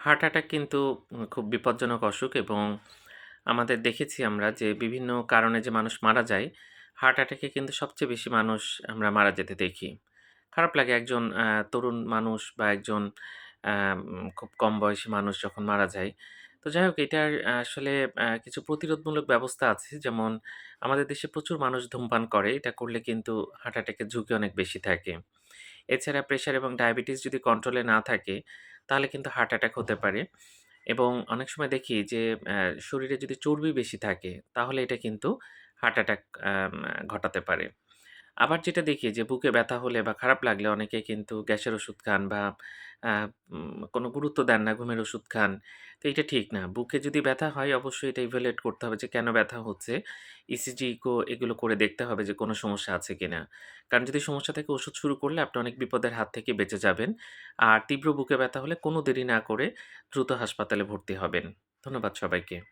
Heart attack কিন্তু খুব বিপজ্জনক অসুখ এবং আমাদের দেখেছি আমরা যে বিভিন্ন কারণে যে মানুষ মারা যায়, হার্ট অ্যাটাকে কিন্তু সবচেয়ে বেশি মানুষ আমরা মারা যেতে দেখি। খারাপ লাগে একজন তরুণ মানুষ বা একজন খুব কম বয়সী মানুষ যখন মারা যায়। তো যাই হোক এটার আসলে কিছু প্রতিরোধমূলক ব্যবস্থা আছে। যেমন আমাদের দেশে প্রচুর মানুষ ধূমপান করে। এটা করলে কিন্তু হার্ট অ্যাটাকের ঝুঁকি অনেক বেশি থাকে। এছাড়া প্রেশার এবং ডায়াবেটিস যদি কন্ট্রোলে না থাকে, তাহলে কিন্তু হার্ট অ্যাটাক হতে পারে। এবং অনেক সময় দেখি যে শরীরে যদি চর্বি বেশি থাকে, তাহলে এটা কিন্তু হার্ট অ্যাটাক ঘটাতে পারে। আবার যেটা দেখি যে বুকে ব্যথা হলে বা খারাপ লাগলে অনেকে কিন্তু গ্যাসের ওষুধ খান বা কোনো গুরুত্ব দেন না, ঘুমের ওষুধ খান। তো এটা ঠিক না। বুকে যদি ব্যথা হয় অবশ্যই এটা ইভ্যালুয়েট করতে হবে যে কেন ব্যথা হচ্ছে। ইসিজি, ইকো এগুলো করে দেখতে হবে যে কোনো সমস্যা আছে কি না কারণ যদি সমস্যা থাকে ওষুধ শুরু করলে আপনি অনেক বিপদের হাত থেকে বেঁচে যাবেন। আর তীব্র বুকে ব্যথা হলে কোনো দেরি না করে দ্রুত হাসপাতালে ভর্তি হবেন। ধন্যবাদ সবাইকে।